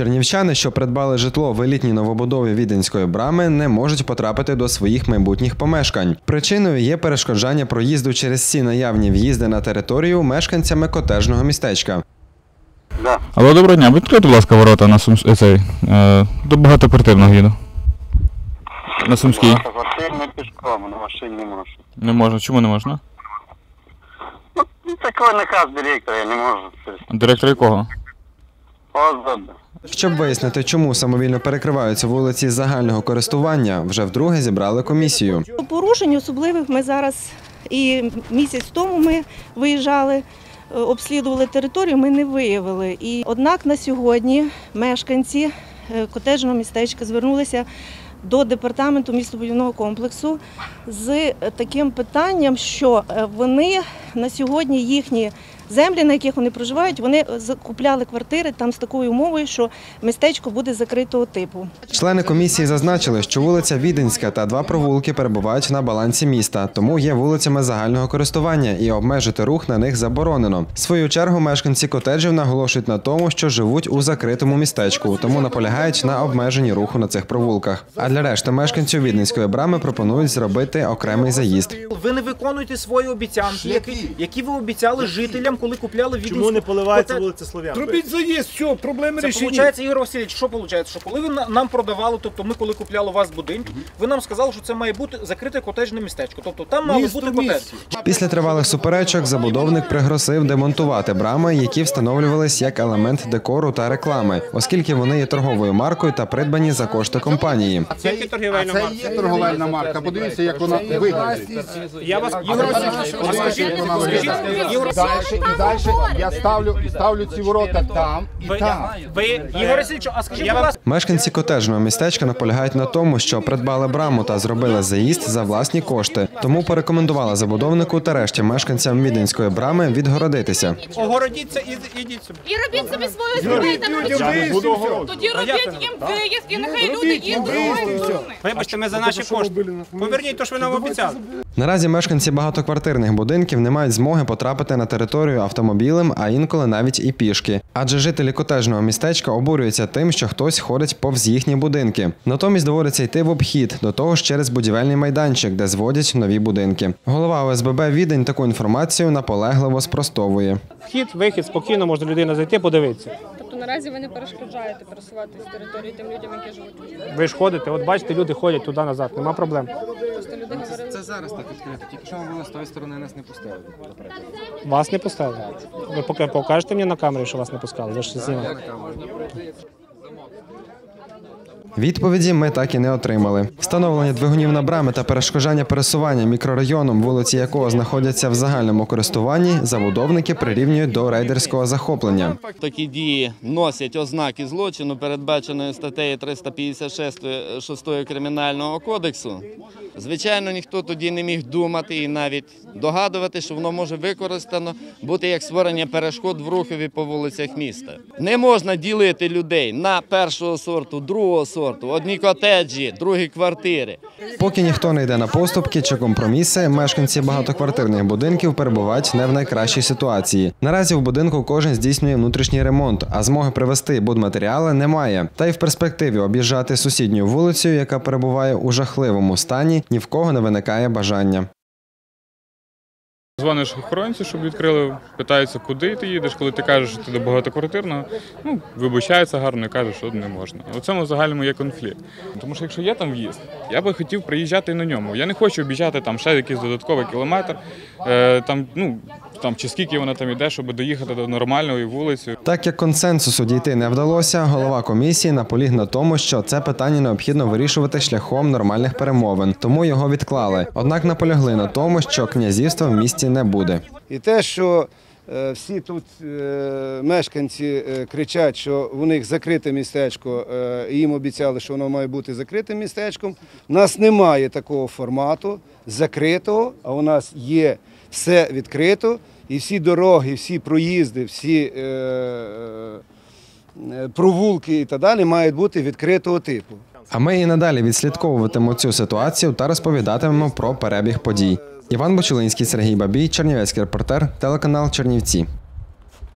Чернівчани, що придбали житло в елітній новобудові віденської брами, не можуть потрапити до своїх майбутніх помешкань. Причиною є перешкоджання проїзду через всі наявні в'їзди на територію мешканцями котежного містечка. Да. Алло, доброго дня. Відкрийте, будь ласка, ворота на Сумс... е, цей, е, до багатоквартирного їду. На Сумській. Квартир не пішком, на машині не можу. Не можна. Чому не можна? Ну, такий наказ директора, я не можу. Директор якого? Щоб вияснити, чому самовільно перекриваються вулиці загального користування, вже вдруге зібрали комісію. Порушень особливих ми зараз і місяць тому ми виїжджали, е, обслідували територію, ми не виявили. І однак на сьогодні мешканці е, котеджного містечка звернулися до департаменту містобудівного комплексу з е, таким питанням, що вони на сьогодні їхні землі, на яких вони проживають, вони закупляли квартири там з такою умовою, що містечко буде закритого типу. Члени комісії зазначили, що вулиця Віденська та два провулки перебувають на балансі міста, тому є вулицями загального користування і обмежити рух на них заборонено. В свою чергу мешканці котеджів наголошують на тому, що живуть у закритому містечку, тому наполягають на обмеженні руху на цих провулках. А для решти мешканців Віденської брами пропонують зробити окремий заїзд. Ви не виконуєте свої обіцянки, які, які ви обіцяли жителям, коли купляли віденську. Чому не поливається Оте- вулиця Слов'янка? Робіть заїзд, все, проблеми Це рішені. виходить, Ігор Васильович, що виходить? Що коли ви на- нам продавали, тобто ми коли купляли у вас будинок, ви нам сказали, що це має бути закрите котеджне містечко. Тобто там мали Місто, бути котеджі. Після тривалих суперечок забудовник пригрозив демонтувати брами, які встановлювались як елемент декору та реклами, оскільки вони є торговою маркою та придбані за кошти компанії. Це є, а це є торговельна марка. Подивіться, як вона виглядить. Я вас, Ігор Васильович, як вона виглядає. Ігор Дальше і далі я ставлю, ставлю ці ворота там і ви, там. ви, Ігор Васильович, а скажіть, будь ласка, Мешканці котежного містечка наполягають на тому, що придбали браму та зробили заїзд за власні кошти. Тому порекомендували забудовнику та решті мешканцям віденської брами відгородитися. огородіться і ідіть собі. І робіть собі свою зробити Тоді робіть їм виїзд, і нехай люди їдуть. Вибачте, ми за наші кошти. Поверніть те, що ви нам обіцяли. Наразі мешканці багатоквартирних будинків не мають змоги потрапити на територію автомобілем, а інколи навіть і пішки. Адже жителі котежного містечка обурюються тим, що хтось ходить повз їхні будинки. Натомість доводиться йти в обхід, до того ж через будівельний майданчик, де зводять нові будинки. Голова ОСББ Відень таку інформацію наполегливо спростовує. Вхід, вихід, спокійно можна людина зайти, подивитися. Наразі ви не перешкоджаєте пересуватися з території тим людям, які живуть. Ви ж ходите, от бачите, люди ходять туди-назад, нема проблем. Просто люди говорили. Це зараз так відкрито, тільки що ви з тої сторони нас не пустили, наприклад. Вас не пустили. Ви поки покажете мені на камері, що вас не пускали. Ви ж знімали. Відповіді ми так і не отримали. Встановлення двигунів на брами та перешкоджання пересування мікрорайоном, вулиці якого знаходяться в загальному користуванні, забудовники прирівнюють до рейдерського захоплення. Такі дії носять ознаки злочину, передбаченої статтею 356 6 Кримінального кодексу. Звичайно, ніхто тоді не міг думати і навіть догадувати, що воно може використано бути як створення перешкод в рухові по вулицях міста. Не можна ділити людей на першого сорту, другого сорту, одні котеджі, другі квартири. Поки ніхто не йде на поступки чи компроміси, мешканці багатоквартирних будинків перебувають не в найкращій ситуації. Наразі в будинку кожен здійснює внутрішній ремонт, а змоги привезти будматеріали немає. Та й в перспективі об'їжджати сусідню вулицю, яка перебуває у жахливому стані, ні в кого не виникає бажання. Дзвониш охоронцю, щоб відкрили, питаються, куди ти їдеш, коли ти кажеш, що ти до багатоквартирного, ну, вибачається гарно і кажеш, що не можна. У цьому загальному є конфлікт. Тому що якщо є там в'їзд, я би хотів приїжджати на ньому. Я не хочу об'їжджати там ще якийсь додатковий кілометр, е, там, ну, там, чи скільки вона там іде, щоб доїхати до нормальної вулиці. Так як консенсусу дійти не вдалося, голова комісії наполіг на тому, що це питання необхідно вирішувати шляхом нормальних перемовин, тому його відклали. Однак наполягли на тому, що князівства в місті не буде. І те, що е, всі тут е, мешканці е, кричать, що у них закрите містечко, і їм обіцяли, що воно має бути закритим містечком. У нас немає такого формату закритого, а у нас є все відкрито, і всі дороги, всі проїзди, всі е, е, провулки і так далі мають бути відкритого типу. А ми і надалі відслідковуватимемо цю ситуацію та розповідатимемо про перебіг подій. Іван Бочулинський, Сергій Бабій, Чернівецький репортер, телеканал Чернівці.